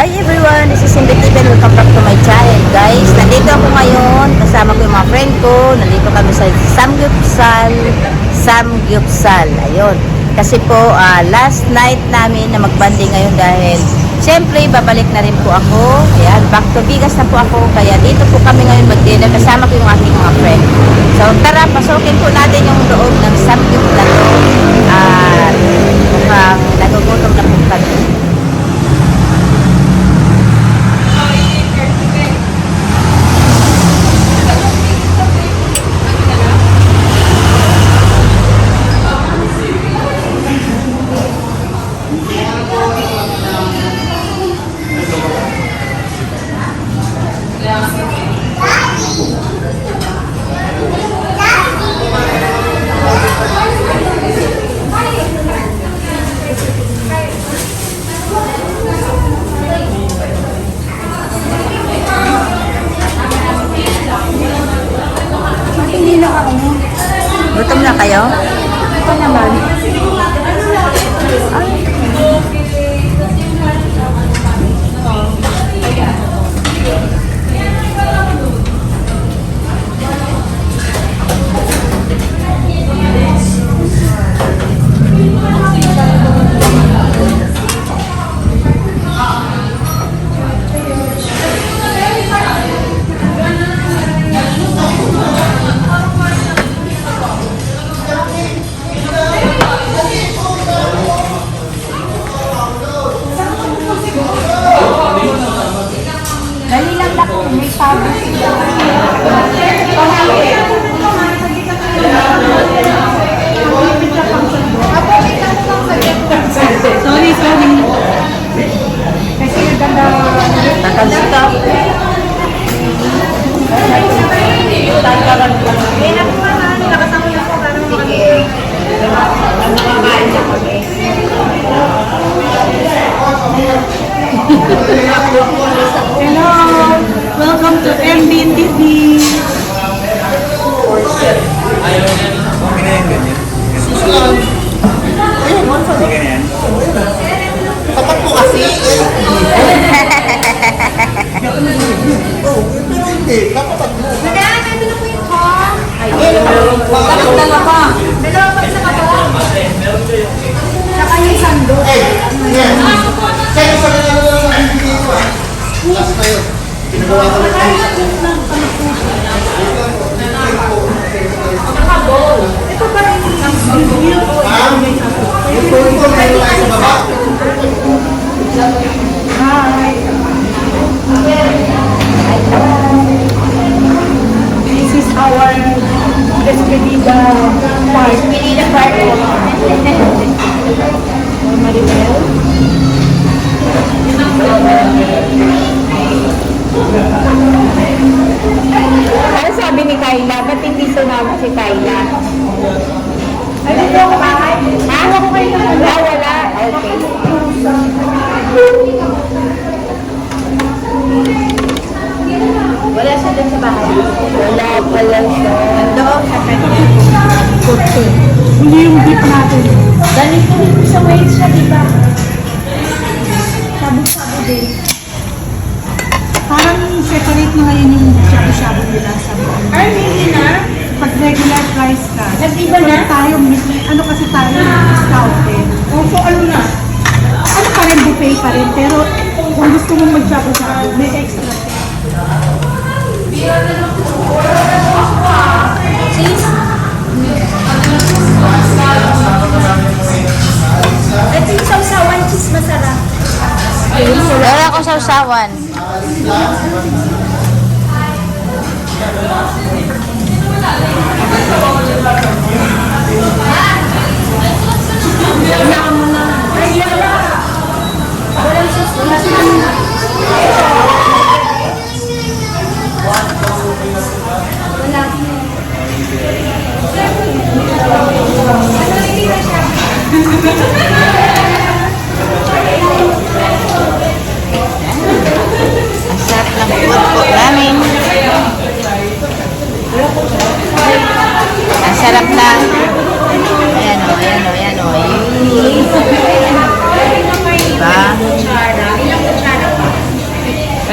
Hi everyone, this is Cindy Tigan. Welcome back to my channel guys. Nandito ako ngayon, kasama ko yung mga friend ko. Nandito kami sa Samgyupsal. Samgyupsal, ayun. Kasi po, ah, last night namin na magbanding ngayon dahil Siyempre, babalik na rin po ako. Ayan, back to Bigas na po ako. Kaya dito po kami ngayon mag-dinner. Kasama ko yung aking mga friend. So, tara, pasukin po natin yung loob ng Samgyup na. Gutom na kayo? Ito naman. Dali Last na yun. Pinagawa ko lang kayo. Ito ba yung? Ma'am, yung phone ko meron tayo sa baba. Hi! This is our despedida part. Despedida part. Maribel. Ni Kayla? Ba't hindi sumama si Kayla? Ay, dito ako bahay. Ha? Ah, wala. Okay. Wala siya dun sa bahay. Wala pala siya. Doon sa kanya. Kurso. Hindi yung beef natin. Ganito rin sa weight siya, di ba? Sabu-sabu din. Parang separate na ngayon yung shabu-shabu nila sa buwan. Ay, hindi na. Pag regular price ka. Nag-iba na? Tayo, ano kasi tayo, discount eh. Opo, ano na? Ano pa rin, buffet pa rin. Pero kung gusto mong mag-shabu-shabu, may extra fee. Ito yung sausawan cheese masarap. Meron ako sausawan.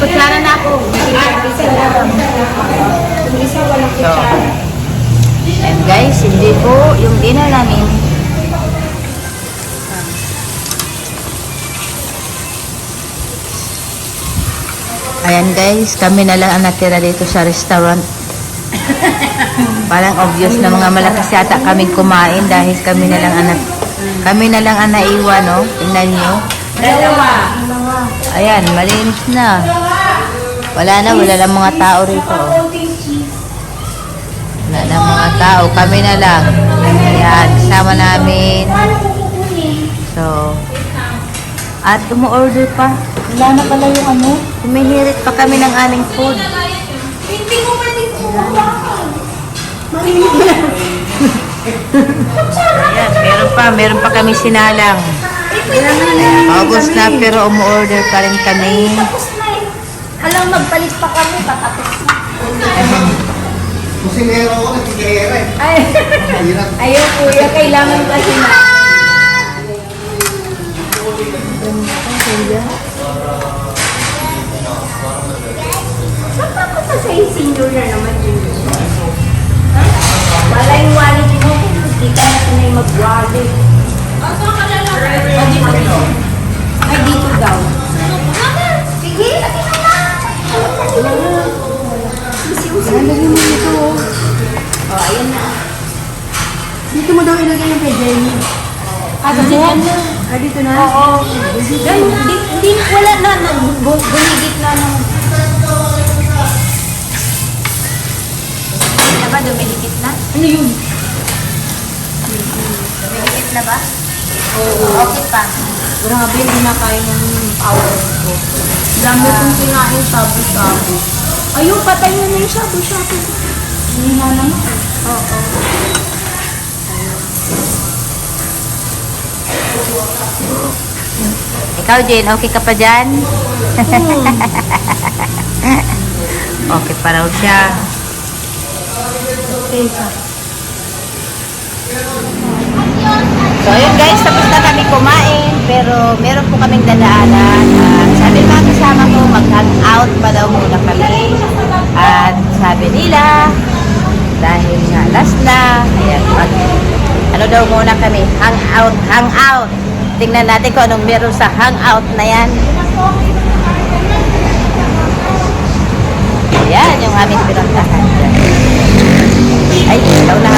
Kutsara na ako. So, and guys, hindi po yung dinner namin. Ayan guys, kami na lang ang natira dito sa restaurant. Parang obvious na mga malakas yata kaming kumain dahil kami na lang ang kami na lang ang naiwan, no? Tingnan nyo. Dalawa. Ayan, malinis na. Wala na, wala lang mga tao rito. Wala na mga tao, kami na lang. Ayan, kasama namin. So, at umu-order pa. Wala na pala yung ano. Humihirit pa kami ng aming food. Hindi ko pa din Ayan, meron pa, meron pa kami sinalang. August na pero umu-order pa rin kami. Alam, magpalit pa kami, patapos na. Kusinero ako, nagkikera eh. Ay, ayaw kuya, kailangan kasi na. Bakit pa sa senior na naman yun? Ha? Wala yung wallet mo, hindi ka na sanay mag-wallet. Ah, dito. Ay, dito daw. Sige, lagi na lang. Lagyan mo dito. Oh, ayan na. Dito mo daw ilagay yung kay Jenny. Ah, yan na. Ah, dito na? Oo. Hindi, wala na, na bu- bumigit na ng... Na ba, na? Ano yun? Dumidikit na ba? Oo. Okay pa. Grabe, hindi na kaya ng power ko. Dami kong kinain sabu-sabu. Ayun, patay mo na yung sabu-sabu. Hindi na naman. Oo. Ikaw, Jane, okay ka pa dyan? okay pa raw siya. Okay ka. So, ayun guys, tapos na kami kumain, pero meron po kaming dadaanan. Uh, sabi mga kasama ko, mag-out pa daw muna kami. At sabi nila, dahil nga last na, ayan, mag, ano daw muna kami, hang out, hang out. Tingnan natin kung anong meron sa hangout na yan. Ayan, yung aming pinuntahan dyan. Ay, ikaw na.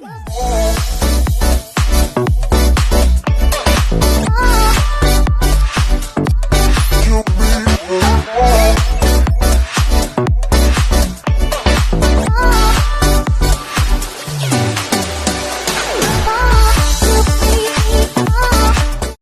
Woo!